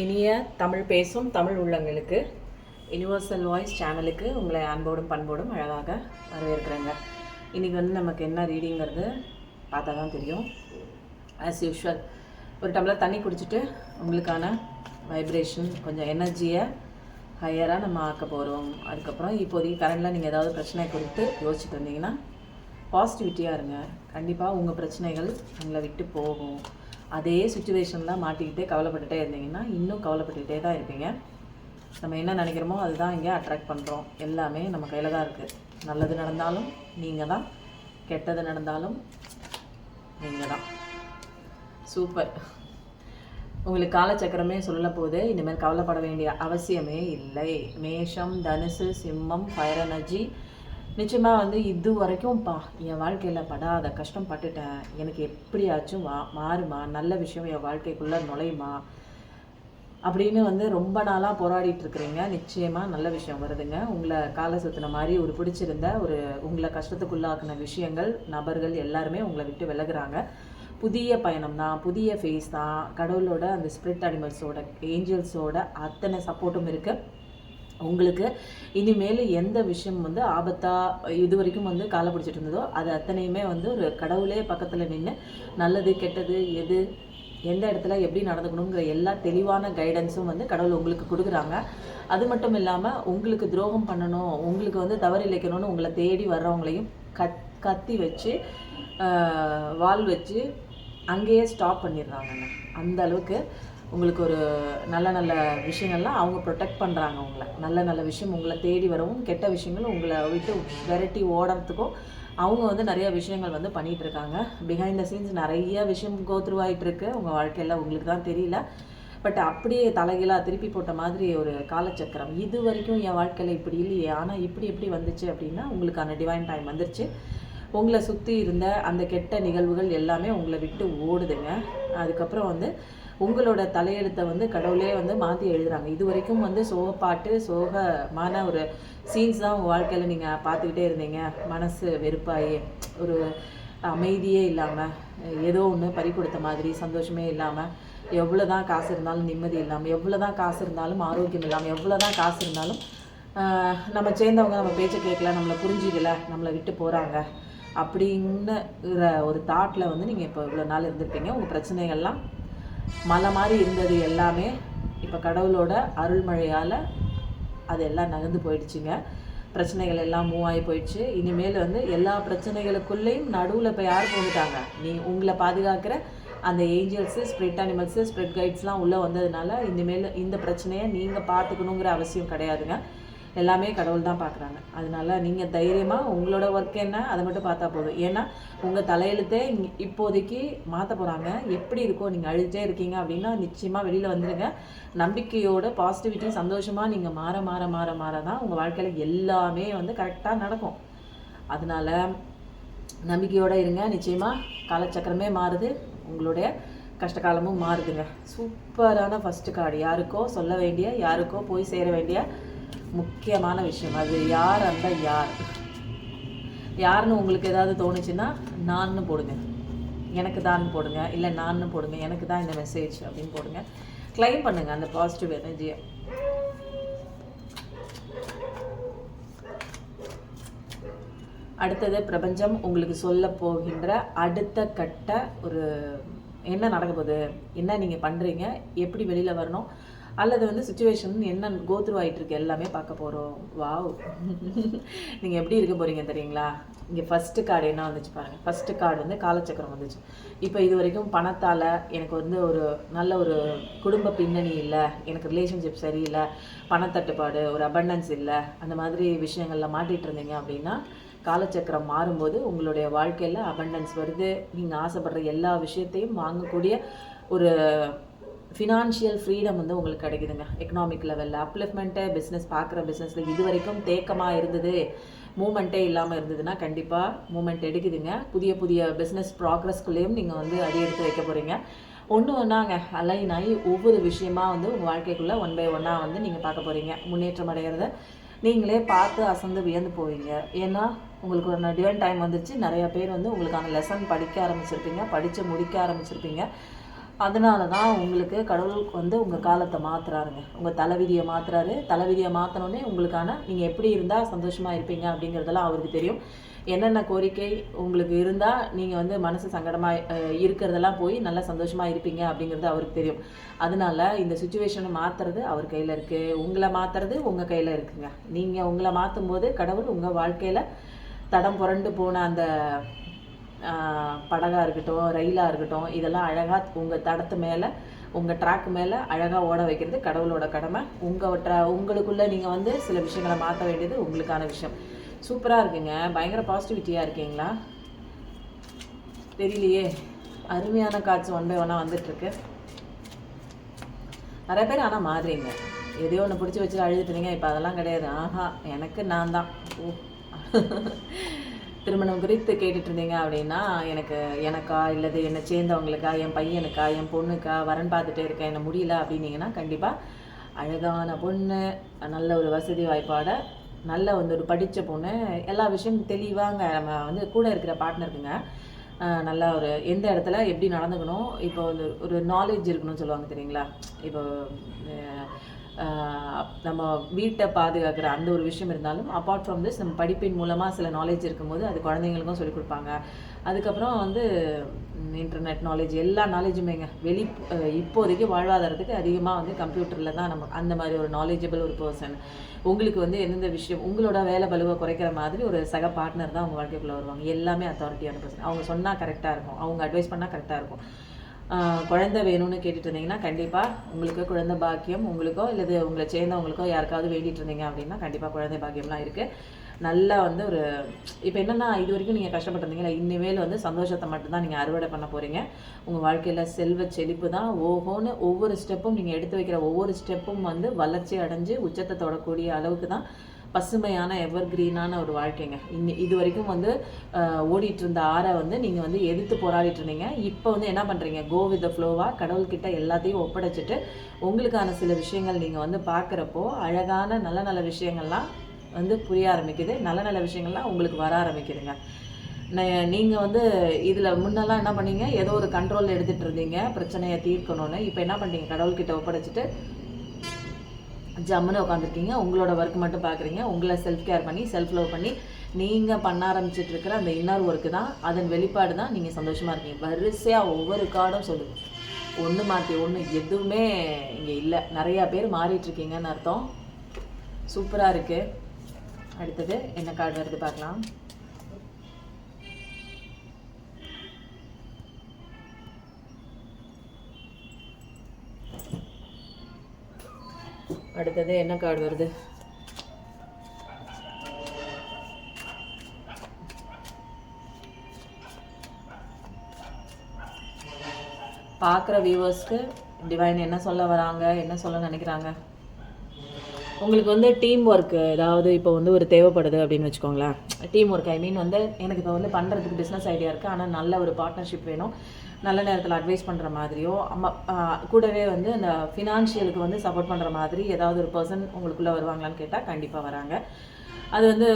இனிய தமிழ் பேசும் தமிழ் உள்ளங்களுக்கு யுனிவர்சல் வாய்ஸ் சேனலுக்கு உங்களை அன்போடும் பண்போடும் அழகாக வரவேற்கிறேங்க. இன்றைக்கி வந்து நமக்கு என்ன ரீடிங்கிறது பார்த்தா தான் தெரியும். ஆஸ் யூஷுவல் ஒரு டம்ளர் தண்ணி குடிச்சிட்டு உங்களுக்கான வைப்ரேஷன் கொஞ்சம் எனர்ஜியை ஹையராக நம்ம ஆக்க போகிறோம் அதுக்கப்புறம் இப்போதைக்கு கரண்டில் நீங்கள் ஏதாவது பிரச்சனை குறித்து யோசிச்சுட்டு இருந்தீங்கன்னா பாசிட்டிவிட்டியாக இருங்க. கண்டிப்பாக உங்கள் பிரச்சனைகள் உங்களை விட்டு போகும். அதே சுச்சுவேஷனில் மாட்டிக்கிட்டே கவலைப்பட்டுட்டே இருந்தீங்கன்னா இன்னும் கவலைப்பட்டுக்கிட்டே தான் இருப்பீங்க. நம்ம என்ன நினைக்கிறோமோ அதுதான் இங்கே அட்ராக்ட் பண்ணுறோம் எல்லாமே நம்ம கையில் தான் இருக்குது நல்லது நடந்தாலும் நீங்கள் தான். கெட்டது நடந்தாலும் நீங்கள் தான். சூப்பர் உங்களுக்கு காலச்சக்கரமே சொல்ல போது இனிமேல் கவலைப்பட வேண்டிய அவசியமே இல்லை. மேஷம் தனுசு சிம்மம் ஃபயர் எனர்ஜி நிச்சயமாக வந்து இது வரைக்கும்ப்பா என் வாழ்க்கையில் படாத கஷ்டம் பட்டுட்டேன். எனக்கு எப்படியாச்சும் வா மாறுமா நல்ல விஷயம் என் வாழ்க்கைக்குள்ளே நுழையுமா அப்படின்னு வந்து ரொம்ப நாளாக போராடிட்டு இருக்கிறீங்க. நிச்சயமாக நல்ல விஷயம் வருதுங்க. உங்களை காலை சுற்றின மாதிரி ஒரு பிடிச்சிருந்த ஒரு உங்களை கஷ்டத்துக்குள்ளாக்குன விஷயங்கள் நபர்கள் எல்லாருமே உங்களை விட்டு விலகுறாங்க. புதிய பயணம் தான் புதிய ஃபேஸ் தான். கடவுளோட அந்த ஸ்பிரிட் அனிமல்ஸோட ஏஞ்சல்ஸோட அத்தனை சப்போர்ட்டும் இருக்குது உங்களுக்கு இனிமேல் எந்த விஷயம் வந்து ஆபத்தாக இது வரைக்கும் வந்து காலை பிடிச்சிட்டு இருந்ததோ அது அத்தனையுமே வந்து ஒரு கடவுளே பக்கத்தில் நின்று நல்லது கெட்டது எது எந்த இடத்துல எப்படி நடந்துக்கணுங்கிற எல்லா தெளிவான கைடன்ஸும் வந்து கடவுள் உங்களுக்கு கொடுக்குறாங்க. அது மட்டும் இல்லாமல் உங்களுக்கு துரோகம் பண்ணணும் உங்களுக்கு வந்து தவறு இழைக்கணும்னு உங்களை தேடி வர்றவங்களையும் கத் கத்தி வச்சு வால் வச்சு அங்கேயே ஸ்டாப் பண்ணிடுறாங்கங்க. அந்த அளவுக்கு உங்களுக்கு ஒரு நல்ல நல்ல விஷயங்கள்லாம் அவங்க ப்ரொடெக்ட் பண்ணுறாங்க உங்களை. நல்ல நல்ல விஷயம் உங்களை தேடி வரவும் கெட்ட விஷயங்கள் உங்களை விட்டு விரட்டி ஓடுறதுக்கும் அவங்க வந்து நிறைய விஷயங்கள் வந்து பண்ணிகிட்டு இருக்காங்க. பிஹைண்ட் த சீன்ஸ் நிறைய விஷயம் கோத்ரூ இருக்கு. உங்கள் வாழ்க்கையில் உங்களுக்கு தான் தெரியல. பட் அப்படியே தலைகீழாக திருப்பி போட்ட மாதிரி ஒரு காலச்சக்கரம். இது வரைக்கும் என் வாழ்க்கையில் இப்படி இல்லையே. ஆனால் இப்படி எப்படி வந்துச்சு அப்படின்னா உங்களுக்கான டிவைன் டைம் வந்துருச்சு. உங்களை சுற்றி இருந்த அந்த கெட்ட நிகழ்வுகள் எல்லாமே உங்களை விட்டு ஓடுதுங்க. அதுக்கப்புறம் வந்து உங்களோட தலையெழுத்தை வந்து கடவுளே வந்து மாற்றி எழுதுறாங்க. இது வரைக்கும் வந்து சோகப்பாட்டு சோகமான ஒரு சீன்ஸ் தான் உங்கள் வாழ்க்கையில் நீங்கள் பார்த்துக்கிட்டே இருந்தீங்க. மனசு வெறுப்பாகி ஒரு அமைதியே இல்லாமல் ஏதோ ஒன்று பறி கொடுத்த மாதிரி சந்தோஷமே இல்லாமல் எவ்வளோ தான் காசு இருந்தாலும் நிம்மதி இல்லாமல் எவ்வளோ தான் காசு இருந்தாலும் ஆரோக்கியம் இல்லாமல் எவ்வளோ தான் காசு இருந்தாலும் நம்ம சேர்ந்தவங்க நம்ம பேச்சை கேட்கல நம்மளை புரிஞ்சிக்கல நம்மளை விட்டு போகிறாங்க அப்படிங்கிற ஒரு தாட்டில் வந்து நீங்கள் இப்போ இவ்வளோ நாள் இருந்திருப்பீங்க உங்கள் பிரச்சனைகள்லாம் மலை மாதிரி இருந்தது எல்லாமே. இப்போ கடவுளோட அருள்மழையால் அது எல்லாம் நகர்ந்து போயிடுச்சுங்க. பிரச்சனைகள் எல்லாம் மூவ் ஆகி போயிடுச்சு. இனிமேல் வந்து எல்லா பிரச்சனைகளுக்குள்ளேயும் நடுவில் இப்போ யார் போட்டுட்டாங்க? நீ உங்களை பாதுகாக்கிற அந்த ஏஞ்சல்ஸு ஸ்ப்ரிட் அனிமல்ஸு ஸ்ப்ரிட் கைட்ஸ்லாம் உள்ளே வந்ததுனால இனிமேல் இந்த பிரச்சனையை நீங்கள் பார்த்துக்கணுங்கிற அவசியம் கிடையாதுங்க. எல்லாமே கடவுள் தான் பார்க்குறாங்க. அதனால நீங்கள் தைரியமாக உங்களோட ஒர்க் என்ன அதை மட்டும் பார்த்தா போதும். ஏன்னா உங்கள் தலையெழுத்தே இங்க- இப்போதைக்கு மாற்ற போகிறாங்க எப்படி இருக்கோ நீங்கள் அழிச்சே இருக்கீங்க அப்படின்னா நிச்சயமாக வெளியில் வந்துடுங்க நம்பிக்கையோட பாசிட்டிவிட்டி சந்தோஷமாக நீங்கள் மாற மாற மாற மாற தான் உங்கள் வாழ்க்கையில் எல்லாமே வந்து கரெக்டாக நடக்கும். அதனால நம்பிக்கையோடு இருங்க. நிச்சயமாக காலச்சக்கரமே மாறுது. உங்களுடைய கஷ்டகாலமும் மாறுதுங்க. சூப்பரான ஃபஸ்ட்டு கார்டு யாருக்கோ சொல்ல வேண்டிய யாருக்கோ போய் சேர வேண்டிய முக்கியமான விஷயம். அது யார் அந்த யார்? யாருன்னு உங்களுக்கு ஏதாவது தோணுச்சுன்னா நான்னு போடுங்க. எனக்கு தான் போடுங்க. இல்லை நான்னு போடுங்க. எனக்கு தான் இந்த மெசேஜ் அப்படின்னு போடுங்க. க்ளைம் பண்ணுங்க அந்த பாசிட்டிவ் எனர்ஜியை அடுத்தது பிரபஞ்சம் உங்களுக்கு சொல்ல போகின்ற அடுத்த கட்ட ஒரு என்ன நடக்க போகுது? என்ன நீங்கள் பண்ணுறீங்க எப்படி வெளியில் வரணும்? அல்லது வந்து சுச்சுவேஷன் என்ன கோத்ரூ ஆகிட்டு இருக்கு எல்லாமே பார்க்க போகிறோம் வாவ் நீங்கள் எப்படி இருக்க போகிறீங்க தெரியுங்களா? இங்கே ஃபஸ்ட்டு கார்டு என்ன வந்துச்சு பாருங்கள் ஃபஸ்ட்டு கார்டு வந்து காலச்சக்கரம் வந்துச்சு. இப்போ இது வரைக்கும் பணத்தால் எனக்கு வந்து ஒரு நல்ல ஒரு குடும்ப பின்னணி இல்லை எனக்கு ரிலேஷன்ஷிப் சரியில்லை பணத்தட்டுப்பாடு ஒரு அபண்டன்ஸ் இல்லை அந்த மாதிரி விஷயங்களில் மாட்டிகிட்டு இருந்தீங்க அப்படின்னா காலச்சக்கரம் மாறும்போது உங்களுடைய வாழ்க்கையில் அபண்டன்ஸ் வருது. நீங்கள் ஆசைப்படுற எல்லா விஷயத்தையும் வாங்கக்கூடிய ஒரு ஃபினான்ஷியல் ஃப்ரீடம் வந்து உங்களுக்கு கிடைக்குதுங்க. எக்கனாமிக் லெவலில் அப்லிஃப்மெண்ட்டு பிஸ்னஸ் பார்க்குற பிஸ்னஸில் இது வரைக்கும் தேக்கமாக இருந்தது. மூமெண்ட்டே இல்லாமல் இருந்ததுன்னா கண்டிப்பாக மூமெண்ட் எடுக்குதுங்க. புதிய புதிய பிஸ்னஸ் ப்ராக்ரஸ்குள்ளேயும் நீங்கள் வந்து அடி எடுத்து வைக்க போகிறீங்க ஒன்று ஒன்றாங்க அலைன் ஆகி ஒவ்வொரு விஷயமா வந்து உங்கள் வாழ்க்கைக்குள்ளே ஒன் பை ஒன்னாக வந்து நீங்கள் பார்க்க போகிறீங்க முன்னேற்றம் அடைகிறத நீங்களே பார்த்து அசந்து வியந்து போவீங்க. ஏன்னா உங்களுக்கு ஒரு டிவன் டைம் வந்துச்சு நிறைய பேர் வந்து உங்களுக்கான லெசன் படிக்க ஆரம்பிச்சிருப்பீங்க படித்து முடிக்க ஆரம்பிச்சிருப்பீங்க. அதனால தான் உங்களுக்கு கடவுளுக்கு வந்து உங்கள் காலத்தை மாற்றுறாருங்க உங்கள் தலைவிதியை மாற்றுறாரு தலைவிதியை மாற்றினோடனே உங்களுக்கான நீங்கள் எப்படி இருந்தால் சந்தோஷமாக இருப்பீங்க அப்படிங்கிறதெல்லாம் அவருக்கு தெரியும். என்னென்ன கோரிக்கை உங்களுக்கு இருந்தால் நீங்கள் வந்து மனசு சங்கடமாக இருக்கிறதெல்லாம் போய் நல்லா சந்தோஷமாக இருப்பீங்க அப்படிங்கிறது அவருக்கு தெரியும். அதனால இந்த சுச்சுவேஷனை மாற்றுறது அவர் கையில் இருக்குது உங்களை மாற்றுறது உங்கள் கையில் இருக்குங்க. நீங்கள் உங்களை மாற்றும் போது கடவுள் உங்கள் வாழ்க்கையில் தடம் புரண்டு போன அந்த படகாக இருக்கட்டும் ரயிலாக இருக்கட்டும் இதெல்லாம் அழகாக உங்கள் தடத்து மேலே உங்கள் ட்ராக் மேலே அழகாக ஓட வைக்கிறது கடவுளோட கடமை. உங்கள் ட்ரா உங்களுக்குள்ளே நீங்கள் வந்து சில விஷயங்களை மாற்ற வேண்டியது உங்களுக்கான விஷயம். சூப்பராக இருக்குங்க. பயங்கர பாசிட்டிவிட்டியாக இருக்கீங்களா? தெரியலையே. அருமையான காட்சி ஒன் பை ஒன்னாக வந்துட்டுருக்கு. நிறைய பேர் ஆனால் மாறுறீங்க. எதையோ ஒன்று பிடிச்சி வச்சு அழுதுட்டுறீங்க இப்போ அதெல்லாம் கிடையாது. ஆஹா எனக்கு நான் தான். ஓ. திருமணம் குறித்து கேட்டுட்டு இருந்தீங்க அப்படின்னா எனக்கு எனக்கா இல்லது என்னை சேர்ந்தவங்களுக்கா என் பையனுக்கா என் பொண்ணுக்கா வரன் பார்த்துட்டே இருக்கேன் என்ன முடியல அப்படின்னீங்கன்னா கண்டிப்பாக அழகான பொண்ணு நல்ல ஒரு வசதி வாய்ப்பாட நல்ல வந்து ஒரு படித்த பொண்ணு எல்லா விஷயமும் தெளிவாங்க. நம்ம வந்து கூட இருக்கிற பார்ட்னருக்குங்க நல்லா ஒரு எந்த இடத்துல எப்படி நடந்துக்கணும் இப்போ வந்து ஒரு நாலேஜ் இருக்கணும்னு சொல்லுவாங்க தெரியுங்களா? இப்போ நம்ம வீட்டை பாதுகாக்கிற அந்த ஒரு விஷயம் இருந்தாலும் அப்பார்ட் ஃப்ரம் திஸ் நம்ம படிப்பின் மூலமாக சில நாலேஜ் இருக்கும்போது அது குழந்தைங்களுக்கும் சொல்லிக் கொடுப்பாங்க. அதுக்கப்புறம் வந்து இன்டர்நெட் நாலேஜ் எல்லா நாலேஜுமேங்க வெளி இப்போதைக்கு வாழ்வாதாரத்துக்கு அதிகமாக வந்து கம்ப்யூட்டரில் தான் நம்ம அந்த மாதிரி ஒரு நாலேஜபிள் ஒரு பர்சன் உங்களுக்கு வந்து எந்தெந்த விஷயம் உங்களோட வேலை பலுவை குறைக்கிற மாதிரி ஒரு சக பார்ட்னர் தான் அவங்க வாழ்க்கைக்குள்ளே வருவாங்க. எல்லாமே அத்தாரிட்டியான பர்சன் அவங்க சொன்னால் கரெக்டாக இருக்கும். அவங்க அட்வைஸ் பண்ணால் கரெக்டாக இருக்கும். குழந்தை வேணும்னு கேட்டுட்டு இருந்தீங்கன்னா கண்டிப்பாக உங்களுக்கு குழந்தை பாக்கியம் உங்களுக்கோ இல்லது உங்களை சேர்ந்தவங்களுக்கோ யாருக்காவது வேண்டிட்டு இருந்தீங்க அப்படின்னா கண்டிப்பாக குழந்தை பாக்கியம்லாம் இருக்குது நல்லா வந்து ஒரு இப்போ என்னென்னா இது வரைக்கும் நீங்கள் கஷ்டப்பட்டுருந்தீங்களா இனிமேல் வந்து சந்தோஷத்தை மட்டும்தான் நீங்கள் அறுவடை பண்ண போகிறீங்க உங்கள் வாழ்க்கையில் செல்வ செழிப்பு தான் ஓஹோன்னு ஒவ்வொரு ஸ்டெப்பும் நீங்கள் எடுத்து வைக்கிற ஒவ்வொரு ஸ்டெப்பும் வந்து வளர்ச்சி அடைஞ்சு உச்சத்தை தொடக்கூடிய அளவுக்கு தான் பசுமையான எவர் கிரீனான ஒரு வாழ்க்கைங்க. இன்னி இது வரைக்கும் வந்து ஓடிட்டு இருந்த ஆறை வந்து நீங்கள் வந்து எதிர்த்து போராடிட்டு இருந்தீங்க இப்போ வந்து என்ன பண்ணுறீங்க கோ வித் த ஃப்ளோவாக கடவுள்கிட்ட எல்லாத்தையும் ஒப்படைச்சிட்டு உங்களுக்கான சில விஷயங்கள் நீங்கள் வந்து பார்க்குறப்போ அழகான நல்ல நல்ல விஷயங்கள்லாம் வந்து புரிய ஆரம்பிக்குது. நல்ல நல்ல விஷயங்கள்லாம் உங்களுக்கு வர ஆரம்பிக்குதுங்க. நீங்கள் வந்து இதில் முன்னெல்லாம் என்ன பண்ணீங்க? ஏதோ ஒரு கண்ட்ரோல் எடுத்துகிட்டு இருந்தீங்க பிரச்சனையை தீர்க்கணும்னு. இப்போ என்ன பண்ணுறீங்க கடவுள்கிட்ட ஒப்படைச்சிட்டு ஜம்முன்னு உட்காந்துருக்கீங்க உங்களோட ஒர்க் மட்டும் பார்க்குறீங்க உங்களை செல்ஃப் கேர் பண்ணி செல்ஃப் லவ் பண்ணி நீங்கள் பண்ண ஆரம்பிச்சிட்டு இருக்கிற அந்த இன்னர் ஒர்க்கு தான் அதன் வெளிப்பாடு தான் நீங்கள் சந்தோஷமாக இருக்கீங்க. வரிசையாக ஒவ்வொரு கார்டும் சொல்லுங்கள் ஒன்று மாற்றி ஒன்று எதுவுமே இங்கே இல்லை. நிறையா பேர் மாறிட்டுருக்கீங்கன்னு அர்த்தம். சூப்பராக இருக்குது அடுத்தது என்ன கார்டு வருது பார்க்கலாம். அடுத்தது என்ன கார்டு வருது? பார்க்குற வியூவர்ஸ்க்கு டிவைன் என்ன சொல்ல வராங்க என்ன சொல்ல நினைக்கிறாங்க? உங்களுக்கு வந்து டீம் ஒர்க்கு ஏதாவது இப்போ வந்து ஒரு தேவைப்படுது அப்படின்னு வச்சுக்கோங்களேன். டீம் ஒர்க் ஐ மீன் வந்து எனக்கு இப்போ வந்து பண்ணுறதுக்கு பிஸ்னஸ் ஐடியா இருக்குது ஆனால் நல்ல ஒரு பார்ட்னர்ஷிப் வேணும். நல்ல நேரத்தில் அட்வைஸ் பண்ணுற மாதிரியோ அம்மா கூடவே வந்து அந்த ஃபினான்ஷியலுக்கு வந்து சப்போர்ட் பண்ணுற மாதிரி ஏதாவது ஒரு பர்சன் உங்களுக்குள்ளே வருவாங்களான்னு கேட்டால் கண்டிப்பாக வராங்க. அது வந்து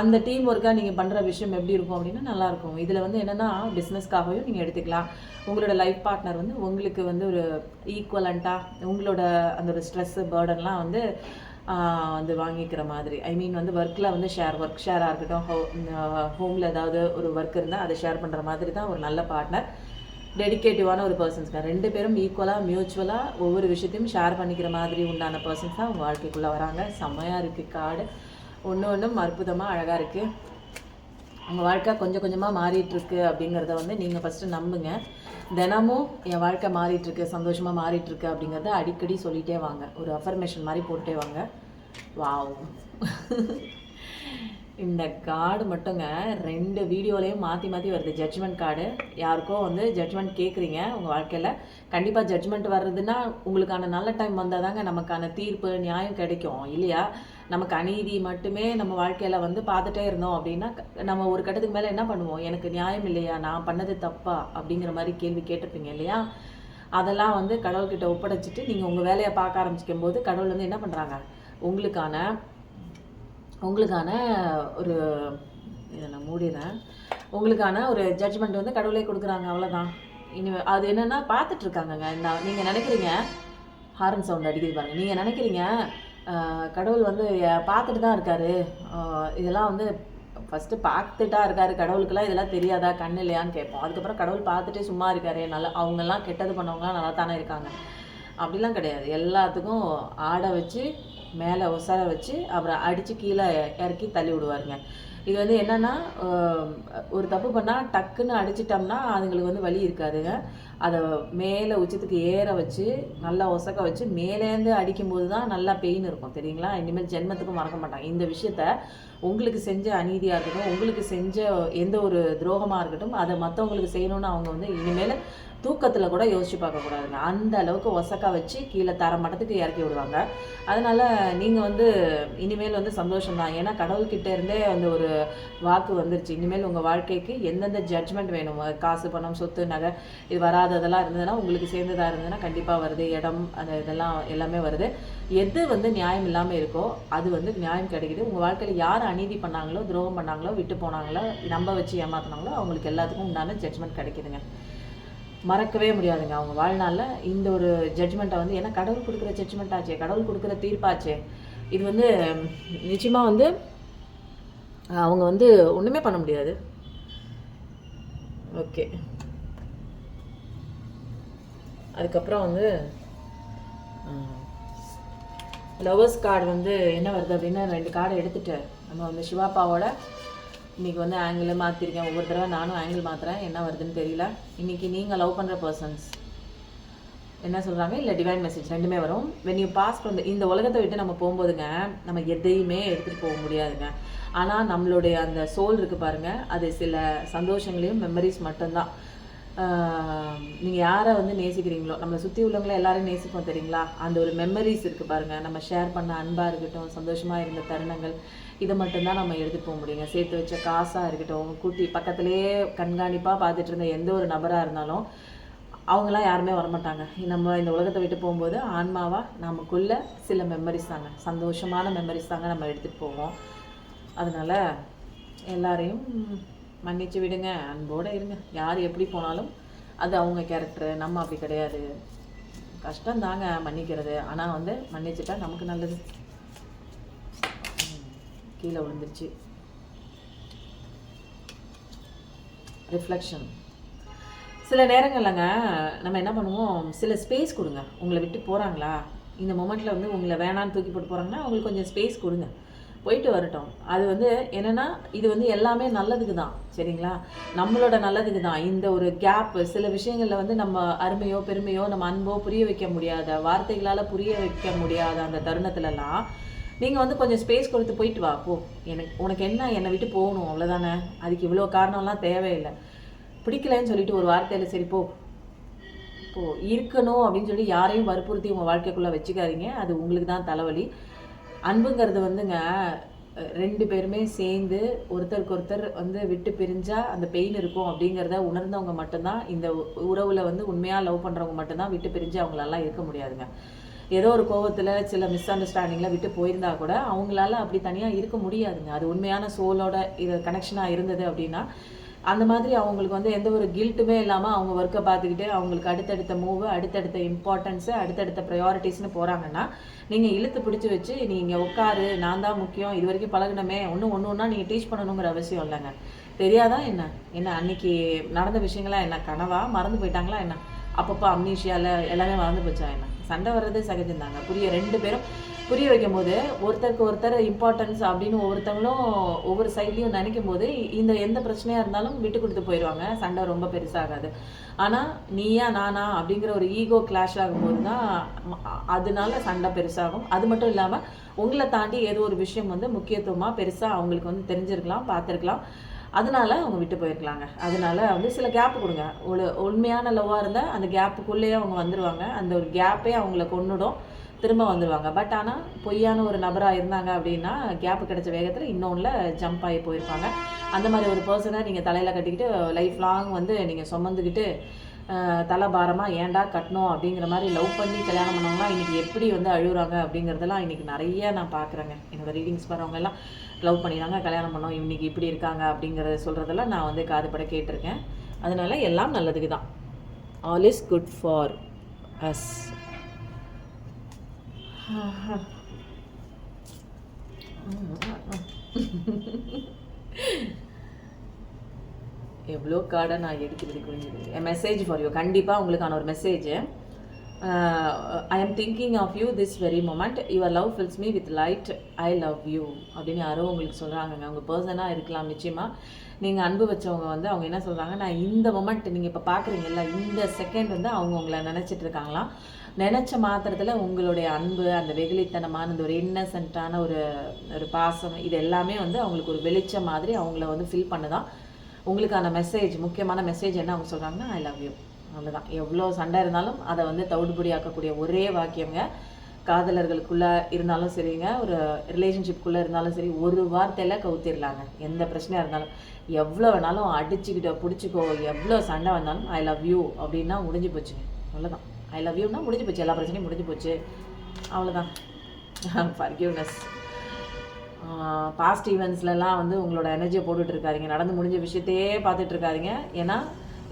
அந்த டீம் ஒர்க்காக நீங்கள் பண்ணுற விஷயம் எப்படி இருக்கும் அப்படின்னா நல்லாயிருக்கும் இதில் வந்து என்னென்னா பிஸ்னஸ்க்காகவும் நீங்கள் எடுத்துக்கலாம். உங்களோட லைஃப் பார்ட்னர் வந்து உங்களுக்கு வந்து ஒரு ஈக்குவலண்ட்டாக உங்களோட அந்த ஒரு ஸ்ட்ரெஸ்ஸு பேர்டன்லாம் வந்து வந்து வாங்கிக்கிற மாதிரி. ஐ மீன் வந்து ஒர்க்கில் வந்து ஷேர் ஒர்க் ஷேராக இருக்கட்டும் ஹோ ஹோமில் ஏதாவது ஒரு ஒர்க் இருந்தால் அதை ஷேர் பண்ணுற மாதிரி தான் ஒரு நல்ல பார்ட்னர் டெடிக்கேட்டிவான ஒரு பர்சன்ஸ் தான். ரெண்டு பேரும் ஈக்குவலாக மியூச்சுவலாக ஒவ்வொரு விஷயத்தையும் ஷேர் பண்ணிக்கிற மாதிரி உண்டான பர்சன்ஸ் தான் அவங்க வாழ்க்கைக்குள்ளே வராங்க. செம்மையாக இருக்குது காடு. ஒன்று ஒன்றும் அற்புதமாக அழகாக இருக்குது உங்கள் வாழ்க்கை கொஞ்சம் கொஞ்சமாக மாறிட்டுருக்கு அப்படிங்கிறத வந்து நீங்கள் ஃபஸ்ட்டு நம்புங்க. தினமும் என் வாழ்க்கை மாறிட்டுருக்கு சந்தோஷமாக மாறிட்டுருக்கு அப்படிங்கிறத அடிக்கடி சொல்லிகிட்டே வாங்க. ஒரு அஃபர்மேஷன் மாதிரி போட்டே வாங்க. வாவ். இந்த கார்டு மட்டுங்க ரெண்டு வீடியோலையும் மாற்றி மாற்றி வருது. Judgement card. யாருக்கோ வந்து ஜட்ஜ்மெண்ட் கேட்குறீங்க உங்கள் வாழ்க்கையில். கண்டிப்பாக ஜட்ஜ்மெண்ட் வர்றதுன்னா உங்களுக்கான நல்ல டைம் வந்தால் தாங்க நமக்கான தீர்ப்பு நியாயம் கிடைக்கும். இல்லையா? நமக்கு அநீதி மட்டுமே நம்ம வாழ்க்கையில் வந்து பார்த்துட்டே இருந்தோம் அப்படின்னா நம்ம ஒரு கட்டத்துக்கு மேலே என்ன பண்ணுவோம்? எனக்கு நியாயம் இல்லையா? நான் பண்ணது தப்பா? அப்படிங்கிற மாதிரி கேள்வி கேட்டிருப்பீங்க இல்லையா? அதெல்லாம் வந்து கடவுள்கிட்ட ஒப்படைச்சிட்டு நீங்கள் உங்கள் வேலையை பார்க்க ஆரம்பிக்கும் போது கடவுள் வந்து என்ன பண்ணுறாங்க உங்களுக்கான உங்களுக்கான ஒரு இதை நான் மூடிடுறேன். உங்களுக்கான ஒரு ஜட்ஜ்மெண்ட் வந்து கடவுளே கொடுக்குறாங்க அவ்வளோதான் இனி அது என்னென்னா பார்த்துட்ருக்காங்கங்க நான் நீங்கள் நினைக்கிறீங்க ஹாரன் சவுண்ட் அடிக்குது பாருங்கள் நீங்கள் நினைக்கிறீங்க கடவுள் வந்து பார்த்துட்டு தான் இருக்காரு. இதெல்லாம் வந்து ஃபஸ்ட்டு பார்த்துட்டா இருக்காரு. கடவுளுக்கெல்லாம் இதெல்லாம் தெரியாதா? கண் இல்லையான்னு கேட்போம். அதுக்கப்புறம் கடவுள் பார்த்துட்டே சும்மா இருக்காரு. நல்லா அவங்கெல்லாம் கெட்டது பண்ணவங்களாம் நல்லா தானே இருக்காங்க. அப்படிலாம் கிடையாது. எல்லாத்துக்கும் ஆடை வச்சு மேலே உசர வச்சு அப்புறம் அடித்து கீழே இறக்கி தள்ளி விடுவாருங்க. இது வந்து என்னென்னா ஒரு தப்பு பண்ணால் டக்குன்னு அடிச்சிட்டோம்னா அதுங்களுக்கு வந்து வலி இருக்காதுங்க. அதை மேலே உச்சத்துக்கு ஏற வச்சு நல்லா ஒசக்க வச்சு மேலேருந்து அடிக்கும்போது தான் நல்லா பெயின் இருக்கும் தெரியுங்களா? இனிமேல் ஜென்மத்துக்கும் மறக்க மாட்டாங்க. இந்த விஷயத்த உங்களுக்கு செஞ்ச அநீதியாக இருக்கட்டும் உங்களுக்கு செஞ்ச எந்த ஒரு துரோகமாக இருக்கட்டும் அதை மற்றவங்களுக்கு செய்யணும்னு அவங்க வந்து இனிமேல் தூக்கத்தில் கூட யோசிச்சு பார்க்கக்கூடாதுங்க அந்த அளவுக்கு ஒசக்கா வச்சு கீழே தர மட்டத்துக்கு இறக்கி விடுவாங்க. அதனால் நீங்கள் வந்து இனிமேல் வந்து சந்தோஷம் தான் ஏன்னா கடவுள்கிட்ட இருந்தே அந்த ஒரு வாக்கு வந்துருச்சு. இனிமேல் உங்கள் வாழ்க்கைக்கு எந்தெந்த ஜட்ஜ்மெண்ட் வேணும்? காசு பணம் சொத்து நகை இது வராததெல்லாம் இருந்ததுன்னா உங்களுக்கு சேர்ந்ததாக இருந்ததுன்னா கண்டிப்பாக வருது. இடம் அந்த இதெல்லாம் எல்லாமே வருது. எது வந்து நியாயம் இல்லாமல் இருக்கோ அது வந்து நியாயம் கிடைக்குது. உங்கள் வாழ்க்கையில் யார் அநீதி பண்ணாங்களோ துரோகம் பண்ணாங்களோ விட்டு போனாங்களோ நம்ப வச்சு ஏமாத்தினாங்களோ அவங்களுக்கு எல்லாத்துக்கும் உண்டான ஜட்ஜ்மெண்ட் கிடைக்குதுங்க. மறக்கவே முடியாதுங்க. அவங்க வாழ்நாளில் இந்த ஒரு ஜட்ஜ்மெண்ட்டை வந்து ஏன்னா கடவுள் கொடுக்குற ஜட்ஜ்மெண்ட் ஆச்சே கடவுள் கொடுக்குற தீர்ப்பாச்சே. இது வந்து நிச்சயமாக வந்து அவங்க வந்து ஒன்றுமே பண்ண முடியாது. ஓகே அதுக்கப்புறம் வந்து லவர்ஸ் கார்டு வந்து என்ன வருது அப்படின்னு ரெண்டு கார்டு எடுத்துகிட்டு நம்ம வந்து சிவாப்பாவோட இன்றைக்கி வந்து ஆங்கிள் மாற்றிருக்கேன் ஒவ்வொரு தடவை நானும் ஆங்கிள் மாற்றுறேன் என்ன வருதுன்னு தெரியல. இன்றைக்கி நீங்கள் லவ் பண்ணுற பர்சன்ஸ் என்ன சொல்கிறாங்க இல்லை டிவைன் மெசேஜ் ரெண்டுமே வரும். வென் யூ பாஸ் பண்ண இந்த உலகத்தை விட்டு நம்ம போகும்போதுங்க நம்ம எதையுமே எடுத்துகிட்டு போக முடியாதுங்க. ஆனால் நம்மளுடைய அந்த சோல் இருக்குது பாருங்கள் அது சில சந்தோஷங்களையும் மெமரிஸ் மட்டும்தான். நீங்கள் யாரை வந்து நேசிக்கிறீங்களோ நம்மளை சுற்றி உள்ளவங்கள எல்லாரையும் நேசிப்போம் தெரியுங்களா? அந்த ஒரு மெமரிஸ் இருக்குது பாருங்கள் நம்ம ஷேர் பண்ண அன்பாக இருக்கட்டும் சந்தோஷமாக இருந்த தருணங்கள் இதை மட்டும்தான் நம்ம எடுத்துகிட்டு போக முடியுங்க. சேர்த்து வச்ச காசாக இருக்கட்டும் கூட்டி பக்கத்துலேயே கண்காணிப்பாக பார்த்துட்டு இருந்த எந்த ஒரு நபராக இருந்தாலும் அவங்களாம் யாருமே வரமாட்டாங்க. நம்ம இந்த உலகத்தை விட்டு போகும்போது ஆன்மாவாக நமக்குள்ள சில மெமரிஸ் தாங்க. சந்தோஷமான மெமரிஸ் தாங்க நம்ம எடுத்துகிட்டு போவோம். அதனால் எல்லாரையும் மன்னிச்சு விடுங்க அன்போடு இருங்க. யார் எப்படி போனாலும் அது அவங்க கேரக்டரு நம்ம அப்படி கிடையாது. கஷ்டம் தாங்க மன்னிக்கிறது. ஆனால் வந்து மன்னிச்சிட்டா நமக்கு நல்லது. கீழே விழுந்துருச்சு. ரிஃப்ளெக்ஷன் சில நேரங்கள்லங்க நம்ம என்ன பண்ணுவோம்? சில ஸ்பேஸ் கொடுங்க. உங்களை விட்டு போகிறாங்களா இந்த மொமெண்ட்டில் வந்து உங்களை வேணான்னு தூக்கி போட்டு போகிறாங்கன்னா அவங்களுக்கு கொஞ்சம் ஸ்பேஸ் கொடுங்க. போயிட்டு வரட்டும். அது வந்து என்னென்னா இது வந்து எல்லாமே நல்லதுக்கு தான் சரிங்களா? நம்மளோட நல்லதுக்கு தான். இந்த ஒரு கேப் சில விஷயங்களில் வந்து நம்ம அருமையோ பெருமையோ நம்ம அன்போ புரிய வைக்க முடியாத வார்த்தைகளால் புரிய வைக்க முடியாத அந்த தருணத்துலலாம் நீங்கள் வந்து கொஞ்சம் ஸ்பேஸ் கொடுத்து போயிட்டு வா போ. எனக்கு உனக்கு என்ன என்னை விட்டு போகணும் அவ்வளோதானே அதுக்கு இவ்வளோ காரணம்லாம் தேவையில்லை. பிடிக்கலன்னு சொல்லிட்டு ஒரு வார்த்தையில் சரி போ. போ. இருக்கணும் அப்படின்னு சொல்லி யாரையும் வற்புறுத்தி உங்கள் வாழ்க்கைக்குள்ளே வச்சுக்காதீங்க. அது உங்களுக்கு தான் தலைவலி. அன்புங்கிறது வந்துங்க ரெண்டு பேருமே சேர்ந்து ஒருத்தருக்கு ஒருத்தர் வந்து விட்டு பிரிஞ்சால் அந்த பெயின் இருக்கும் அப்படிங்கிறத உணர்ந்தவங்க மட்டும்தான் இந்த உ- வந்து உண்மையாக லவ் பண்ணுறவங்க மட்டும்தான் விட்டு பிரிஞ்சு அவங்களெல்லாம் இருக்க முடியாதுங்க. ஏதோ ஒரு கோவத்தில் சில மிஸ் அண்டர்ஸ்டாண்டிங்கில் விட்டு போயிருந்தா கூட அவங்களால அப்படி தனியாக இருக்க முடியாதுங்க. அது உண்மையான சோலோட இது கனெக்ஷனாக இருந்தது அப்படின்னா அந்த மாதிரி அவங்களுக்கு வந்து எந்த ஒரு கில்ட்டுமே இல்லாமல் அவங்க ஒர்க்கை பார்த்துக்கிட்டு அவங்களுக்கு அடுத்தடுத்த மூவு அடுத்தடுத்த இம்பார்ட்டன்ஸு அடுத்தடுத்த ப்ரையாரிட்டிஸ்னு போகிறாங்கன்னா நீங்கள் இழுத்து பிடிச்சி வச்சு நீங்கள் உட்காரு நான் தான் முக்கியம் இது வரைக்கும் பழகினமே ஒன்று ஒன்று ஒன்றா நீங்கள் டீச் பண்ணணுங்கிற அவசியம் இல்லைங்க. தெரியாதா என்ன? என்ன அன்னைக்கு நடந்த விஷயங்கள்லாம் என்ன? கனவா? மறந்து போயிட்டாங்களா என்ன? அப்பப்போ அம்னீஷியாவில் எல்லாமே மறந்து போச்சா என்ன? சண்டை வர்றது சகஜம்தாங்க. புரிய ரெண்டு பேரும் புரிய வைக்கும் போது ஒருத்தருக்கு ஒருத்தர் இம்பார்ட்டன்ஸ் அப்படின்னு ஒவ்வொருத்தவங்களும் ஒவ்வொரு சைட்லையும் நினைக்கும் போது இந்த எந்த பிரச்சனையாக இருந்தாலும் விட்டு கொடுத்து போயிடுவாங்க. சண்டை ரொம்ப பெருசாகாது. ஆனால் நீயா நானா அப்படிங்கிற ஒரு ஈகோ கிளாஷ் ஆகும்போது தான் அதனால சண்டை பெருசாகும். அது மட்டும் இல்லாமல் உங்களை தாண்டி ஏதோ ஒரு விஷயம் வந்து முக்கியத்துவமாக பெருசாக அவங்களுக்கு வந்து தெரிஞ்சிருக்கலாம் பார்த்துருக்கலாம். அதனால அவங்க விட்டு போயிருக்கலாங்க. அதனால வந்து சில கேப் கொடுங்க. ஒரு உண்மையான லவ்வாக இருந்தால் அந்த கேப்புக்குள்ளேயே அவங்க வந்துடுவாங்க அந்த ஒரு கேப்பே அவங்கள கொண்டுடும் திரும்ப வந்துடுவாங்க பட் ஆனால் பொய்யான ஒரு நபராக இருந்தாங்க அப்படின்னா கேப் கிடைச்ச வேகத்தில் இன்னொன்றில் ஜம்ப் ஆகி போயிருப்பாங்க. அந்த மாதிரி ஒரு பர்சனை நீங்கள் தலையில் கட்டிக்கிட்டு லைஃப் லாங் வந்து நீங்கள் சுமந்துக்கிட்டு தலைபாரமாக தலை பாரமாக ஏன்டா கட்டணும் அப்படிங்கிற மாதிரி லவ் பண்ணி கல்யாணம் பண்ணவங்களாம் இன்றைக்கி எப்படி வந்து அழுகுறாங்க அப்படிங்கிறதெல்லாம் இன்றைக்கி நிறைய நான் பார்க்குறேங்க. என்னோட ரீடிங்ஸ் வரவங்க எல்லாம் லவ் பண்ணிடுறாங்க கல்யாணம் பண்ணோம் இன்றைக்கி இப்படி இருக்காங்க அப்படிங்கிறத சொல்கிறதெல்லாம் நான் வந்து காதுபட கேட்டிருக்கேன். அதனால எல்லாம் நல்லதுக்கு தான் all is good for us எவ்வளோ கார்டை நான் எடுக்கிறது குறிஞ்சிது மெசேஜ் ஃபார் யூ கண்டிப்பாக உங்களுக்கான ஒரு message I am thinking of you this very moment your love fills me with light I love you அப்படின்னு யாரோ உங்களுக்கு சொல்கிறாங்கங்க அவங்க பர்சனாக இருக்கலாம் நிச்சயமாக நீங்கள் அன்பு வச்சவங்க வந்து அவங்க என்ன சொல்கிறாங்க நான் இந்த மொமெண்ட் நீங்கள் இப்போ பார்க்குறீங்கல்ல இந்த செகண்ட் வந்து அவங்க உங்களை நினச்சிட்டு இருக்காங்களாம். நினச்ச மாத்திரத்தில் உங்களுடைய அன்பு அந்த வெகுளித்தனமான அந்த ஒரு இன்னசென்ட்டான ஒரு ஒரு பாசம் இது எல்லாமே வந்து அவங்களுக்கு ஒரு வெளிச்சம் மாதிரி அவங்கள வந்து ஃபில் பண்ணுதான். உங்களுக்கான மெசேஜ் முக்கியமான மெசேஜ் என்ன அவங்க சொல்கிறாங்கன்னா ஐ லவ் யூ அவ்வளோதான் எவ்வளோ சண்டை இருந்தாலும் அதை வந்து தவிடுபடியாக்கக்கூடிய ஒரே வாக்கியங்க காதலர்களுக்குள்ளே இருந்தாலும் சரிங்க. ஒரு ரிலேஷன்ஷிப்புக்குள்ளே இருந்தாலும் சரி ஒரு வார்த்தையில் கவுத்திடலாங்க எந்த பிரச்சனையாக இருந்தாலும். எவ்வளோ வேணாலும் அடிச்சுக்கிட்டோ பிடிச்சிக்கோ எவ்வளோ சண்டை வந்தாலும் ஐ லவ் யூ அப்படின்னா முடிஞ்சு போச்சுங்க அவ்வளோதான் ஐ லவ் யூனா முடிஞ்சு போச்சு. எல்லா பிரச்சனையும் முடிஞ்சு போச்சு. அவ்வளோதான் ஃபர்கியூனஸ் பாஸ்ட் ஈவெண்ட்ஸ்லலாம் வந்து உங்களோட எனர்ஜியை போட்டுட்ருக்காதிங்க நடந்து முடிஞ்ச விஷயத்தையே பார்த்துட்ருக்காதிங்க ஏன்னா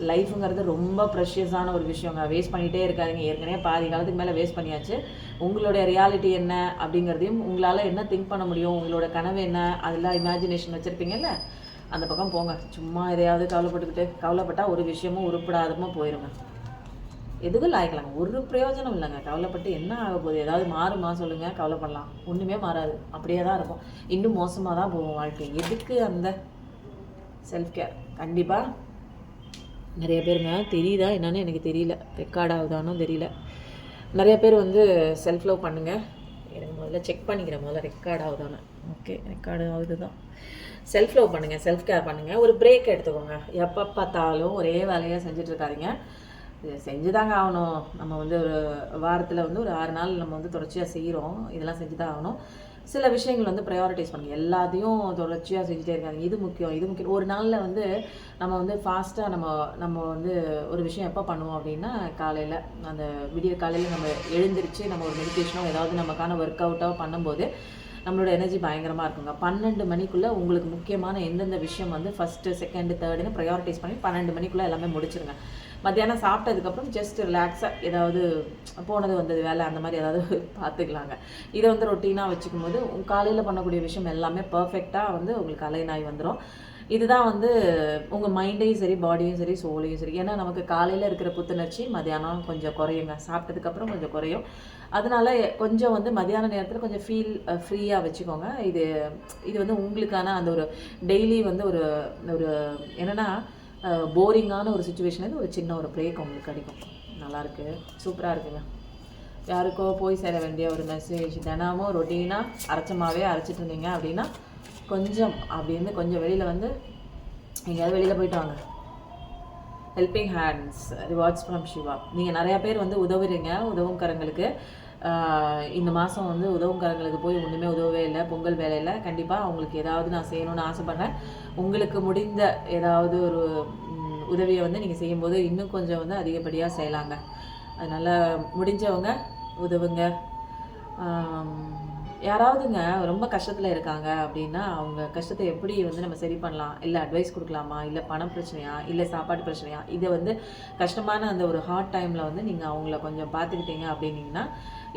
லைஃபுங்கிறது ரொம்ப ப்ரெஷியஸான ஒரு விஷயங்க. வேஸ்ட் பண்ணிகிட்டே இருக்காதிங்க. ஏற்கனவே பாதி காலத்துக்கு மேலே வேஸ்ட் பண்ணியாச்சு. உங்களுடைய ரியாலிட்டி என்ன அப்படிங்கிறதையும் உங்களால் என்ன திங்க் பண்ண முடியும்? உங்களோட கனவு என்ன? அதெல்லாம் இமேஜினேஷன் வச்சுருப்பீங்கல்ல? அந்த பக்கம் போங்க. சும்மா எதையாவது கவலைப்பட்டுக்கிட்டு கவலைப்பட்டால் ஒரு விஷயமும் உருப்படாதமோ போயிருங்க. எதுவும் லாய்க்கலாங்க? ஒரு பிரயோஜனம் இல்லைங்க. கவலைப்பட்டு என்ன ஆக போகுது? ஏதாவது மாறுமா சொல்லுங்கள் கவலைப்படலாம். ஒன்றுமே மாறாது. அப்படியே தான் இருக்கும். இன்னும் மோசமாக தான் போகும் வாழ்க்கை. எதுக்கு அந்த செல்ஃப் கேர் கண்டிப்பாக நிறைய பேருங்க. தெரியுதா என்னன்னு எனக்கு தெரியல. ரெக்கார்ட் ஆகுதானும் தெரியல. நிறைய பேர் வந்து செல்ஃப் லவ் பண்ணுங்கள் எனக்கு முதல்ல செக் பண்ணிக்கிறேன். முதல்ல ரெக்கார்ட் ஆகுதானே ஓகே ரெக்கார்டு ஆகுது தான் செல்ஃப் லவ் பண்ணுங்கள் செல்ஃப் கேர் பண்ணுங்கள் ஒரு பிரேக் எடுத்துக்கோங்க. எப்போ பார்த்தாலும் ஒரே வேலையாக செஞ்சிட்ருக்காதிங்க இது செஞ்சு தாங்க ஆகணும். நம்ம வந்து ஒரு வாரத்தில் வந்து ஒரு ஆறு நாள் நம்ம வந்து தொடர்ச்சியாக செய்கிறோம் இதெல்லாம் செஞ்சு தான் ஆகணும். சில விஷயங்கள் வந்து ப்ரையாரிட்டைஸ் பண்ணுங்க. எல்லாத்தையும் தொடர்ச்சியாக செஞ்சுட்டே இருக்காங்க இது முக்கியம் இது முக்கியம். ஒரு நாளில் வந்து நம்ம வந்து ஃபாஸ்ட்டாக நம்ம நம்ம வந்து ஒரு விஷயம் எப்போ பண்ணுவோம் அப்படின்னா காலையில் அந்த விடிய காலையில் நம்ம எழுந்திரிச்சு நம்ம ஒரு மெடிடேஷனோ ஏதாவது நமக்கான ஒர்க் அவுட்டோ பண்ணும்போது நம்மளோட எனர்ஜி பயங்கரமாக இருக்குங்க. பன்னெண்டு மணிக்குள்ளே உங்களுக்கு முக்கியமான எந்தெந்த விஷயம் வந்து ஃபஸ்ட்டு செகண்டு தேர்டுன்னு ப்ரையாரிட்டைஸ் பண்ணி பன்னெண்டு மணிக்குள்ளே எல்லாமே முடிச்சிருங்க. மத்தியானம் சாப்பிட்டதுக்கப்புறம் ஜஸ்ட் ரிலாக்ஸாக ஏதாவது போனது வந்தது வேலை அந்த மாதிரி ஏதாவது பார்த்துக்கலாங்க. இதை வந்து ரொட்டீனாக வச்சுக்கும் போது காலையில் பண்ணக்கூடிய விஷயம் எல்லாமே பர்ஃபெக்டாக வந்து உங்களுக்கு அலைநாய் வந்துடும் இதுதான் வந்து உங்கள் மைண்டையும் சரி பாடியும் சரி சோலையும் சரி. ஏன்னா நமக்கு காலையில் இருக்கிற புத்துணர்ச்சி மதியானம் கொஞ்சம் குறையுங்க. சாப்பிட்டதுக்கப்புறம் கொஞ்சம் குறையும். அதனால் கொஞ்சம் வந்து மதியான நேரத்தில் கொஞ்சம் ஃபீல் ஃப்ரீயாக வச்சுக்கோங்க. இது இது வந்து உங்களுக்கான அந்த ஒரு டெய்லி வந்து ஒரு ஒரு என்னென்னா போரிங்கான ஒரு சுச்சுவேஷன்லேருந்து ஒரு சின்ன ஒரு பிரேக் உங்களுக்கு கிடைக்கும். நல்லாயிருக்கு சூப்பராக இருக்குங்க. யாருக்கோ போய் சேர வேண்டிய ஒரு மெசேஜ் தினமும் ரொட்டீனாக அரைச்சமாகவே அரைச்சிட்டு இருந்தீங்க அப்படின்னா கொஞ்சம் அப்படின்னு கொஞ்சம் வெளியில் வந்து எங்கேயாவது வெளியில் போயிட்டு வாங்க. Helping hands rewards from Shiva நீங்கள் நிறையா பேர் வந்து உதவுறீங்க உதவும் கரங்களுக்கு இந்த மாதம் வந்து உதவுங்காரங்களுக்கு போய் ஒன்றுமே உதவவே இல்லை பொங்கல் வேலையில் கண்டிப்பாக அவங்களுக்கு ஏதாவது நான் செய்யணும்னு ஆசைப்பட்றேன். உங்களுக்கு முடிந்த ஏதாவது ஒரு உதவியை வந்து நீங்கள் செய்யும்போது இன்னும் கொஞ்சம் வந்து அதிகப்படியாக செய்யலாங்க. அதனால் முடிஞ்சவங்க உதவுங்க. யாராவதுங்க ரொம்ப கஷ்டத்தில் இருக்காங்க அப்படின்னா அவங்க கஷ்டத்தை எப்படி வந்து நம்ம சரி பண்ணலாம்? இல்லை அட்வைஸ் கொடுக்கலாமா? இல்லை பணம் பிரச்சனையா? இல்லை சாப்பாடு பிரச்சனையா? இதை வந்து கஷ்டமான அந்த ஒரு ஹார்ட் டைமில் வந்து நீங்கள் அவங்கள கொஞ்சம் பார்த்துக்கிட்டீங்க அப்படின்னீங்கன்னா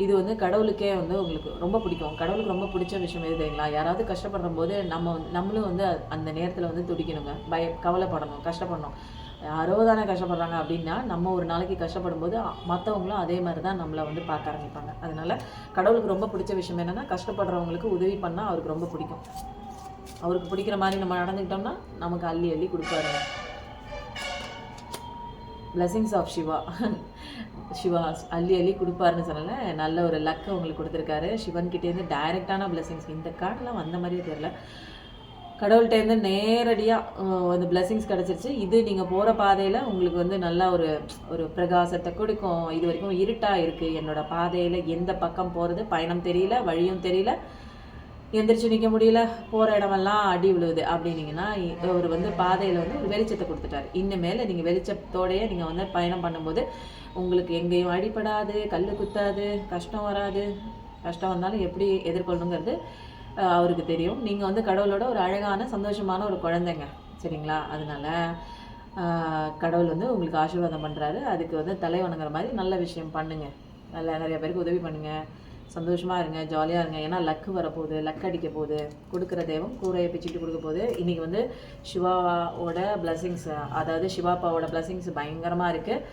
இது வந்து கடவுளுக்கே வந்து உங்களுக்கு ரொம்ப பிடிக்கும். கடவுளுக்கு ரொம்ப பிடிச்ச விஷயம் எது தெரியுங்களா? யாராவது கஷ்டப்படுற போது நம்ம நம்மளும் வந்து அந்த நேரத்தில் வந்து துடிக்கணுங்க. பய கவலைப்படணும் கஷ்டப்படணும். யாரோ தானே கஷ்டப்படுறாங்க அப்படின்னா நம்ம ஒரு நாளைக்கு கஷ்டப்படும் போது மற்றவங்களும் அதே மாதிரி தான் நம்மளை வந்து பார்க்க ஆரம்பிப்பாங்க. அதனால் கடவுளுக்கு ரொம்ப பிடிச்ச விஷயம் என்னென்னா கஷ்டப்படுறவங்களுக்கு உதவி பண்ணால் அவருக்கு ரொம்ப பிடிக்கும். அவருக்கு பிடிக்கிற மாதிரி நம்ம நடந்துக்கிட்டோம்னா நமக்கு அள்ளி அள்ளி கொடுப்பாருங்க. பிளஸிங்ஸ் ஆஃப் சிவா சிவா அள்ளி அள்ளி கொடுப்பாருன்னு சொன்னால நல்ல ஒரு லக்கை உங்களுக்கு கொடுத்துருக்காரு. சிவன்கிட்டேருந்து டைரெக்டான பிளெஸிங்ஸ் இந்த கார்டெலாம் வந்த மாதிரியே தெரில கடவுள்கிட்டேருந்து நேரடியாக அந்த பிளெஸிங்ஸ் கிடச்சிருச்சு. இது நீங்கள் போகிற பாதையில் உங்களுக்கு வந்து நல்லா ஒரு ஒரு பிரகாசத்தை கொடுக்கும். இது வரைக்கும் இருட்டாக இருக்குது என்னோடய பாதையில் எந்த பக்கம் போகிறது பயணம் தெரியல வழியும் தெரியல. எந்திரிச்சு நிற்க முடியல போகிற இடமெல்லாம் அடி விழுவுது அப்படின்னீங்கன்னா அவர் வந்து பாதையில் வந்து ஒரு வெளிச்சத்தை கொடுத்துட்டாரு. இனிமேல் நீங்கள் வெளிச்சத்தோடையே நீங்கள் வந்து பயணம் பண்ணும்போது உங்களுக்கு எங்கேயும் அடிப்படாது கல் குத்தாது கஷ்டம் வராது. கஷ்டம் வந்தாலும் எப்படி எதிர்கொள்ளணுங்கிறது அவருக்கு தெரியும். நீங்கள் வந்து கடவுளோட ஒரு அழகான சந்தோஷமான ஒரு குழந்தைங்க. சரிங்களா? அதனால் கடவுள் வந்து உங்களுக்கு ஆசீர்வாதம் பண்ணுறாரு அதுக்கு வந்து தலை வணங்குற மாதிரி நல்ல விஷயம் பண்ணுங்கள் நல்ல நிறைய பேருக்கு உதவி பண்ணுங்கள் சந்தோஷமாக இருங்க ஜாலியாக இருங்க. ஏன்னா லக்கு வரப்போகுது லக் அடிக்க போகுது கொடுக்குற தெய்வம் கூரையை பிச்சுட்டு கொடுக்க போகுது. இன்றைக்கி வந்து சிவாவோட பிளஸ்ஸிங்ஸ் அதாவது சிவாப்பாவோட பிளஸ்ஸிங்ஸ் பயங்கரமாக இருக்குது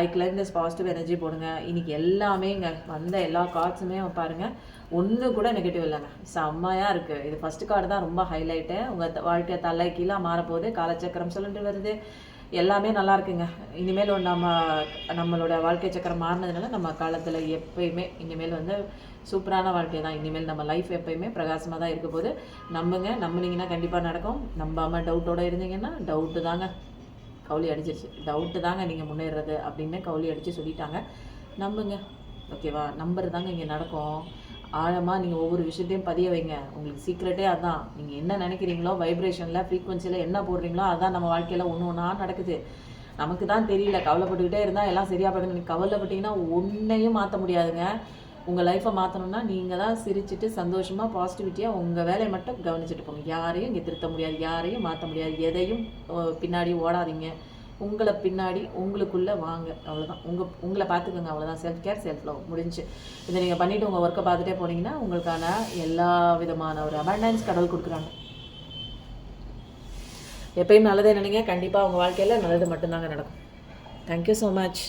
ஐ கிளைம் பாசிட்டிவ் எனர்ஜி போடுங்க. இன்றைக்கி எல்லாமே இங்கே வந்த எல்லா கார்ட்ஸுமே பாருங்கள் ஒன்று கூட நெகட்டிவ் இல்லைங்க. செம்மையாக இருக்குது இது ஃபஸ்ட்டு கார்டு தான் ரொம்ப ஹைலைட்டு உங்கள் வாழ்க்கை தலை கீழே மாறப்போகுது. காலச்சக்கரம் சொல்லிட்டு வருது. எல்லாமே நல்லா இருக்குங்க. இனிமேல் நம்ம நம்மளோட வாழ்க்கை சக்கரம் மாறினதுனால நம்ம காலத்தில் எப்பயுமே இனிமேல் வந்து சூப்பரான வாழ்க்கை தான். இனிமேல் நம்ம லைஃப் எப்பயுமே பிரகாசமாக தான் இருக்க போது நம்புங்க நம்புனீங்கன்னா கண்டிப்பாக நடக்கும். நம்பாமல் டவுட்டோட இருந்தீங்கன்னா டவுட்டு தாங்க. கவுளி அடிச்சிருச்சு. டவுட்டு தாங்க நீங்கள் முன்னேறது அப்படின்னு கவுளி அடித்து சொல்லிட்டாங்க. நம்புங்க. ஓகேவா நம்புறது தாங்க இங்கே நடக்கும். ஆழமாக நீங்கள் ஒவ்வொரு விஷயத்தையும் பதிய வைங்க. உங்களுக்கு சீக்ரெட்டே அதான். நீங்கள் என்ன நினைக்கிறீங்களோ வைப்ரேஷனில் ஃப்ரீக்வன்சியில் என்ன போடுறீங்களோ அதான் நம்ம வாழ்க்கையில் ஒன்று ஒன்றா நடக்குது. நமக்கு தான் தெரியல. கவலைப்பட்டுக்கிட்டே இருந்தால் எல்லாம் சரியாக போயிடும். நீங்கள் கவலைப்பட்டீங்கன்னா ஒன்றையும் மாற்ற முடியாதுங்க. உங்கள் லைஃப்பை மாற்றணும்னா நீங்கள் தான் சிரிச்சிட்டு சந்தோஷமாக பாசிட்டிவிட்டியாக உங்கள் வேலையை மட்டும் கவனிச்சுட்டு போங்க. யாரையும் இங்கே திருத்த முடியாது. யாரையும் மாற்ற முடியாது. எதையும் பின்னாடி ஓடாதீங்க. உங்களை பின்னாடி உங்களுக்குள்ளே வாங்க. அவ்வளோதான் உங்கள் உங்களை பார்த்துக்கோங்க. அவ்வளோதான் செல்ஃப் கேர் செல்ஃப் லவ் முடிஞ்சு. இதை நீங்கள் பண்ணிவிட்டு உங்கள் ஒர்க்கை பார்த்துட்டே போனீங்கன்னா உங்களுக்கான எல்லா விதமான ஒரு அபண்டன்ஸ் கடவுள் கொடுக்குறாங்க. எப்பயும் நல்லதே நினைங்க. கண்டிப்பாக உங்கள் வாழ்க்கையில் நல்லது மட்டும்தாங்க நடக்கும். Thank you so much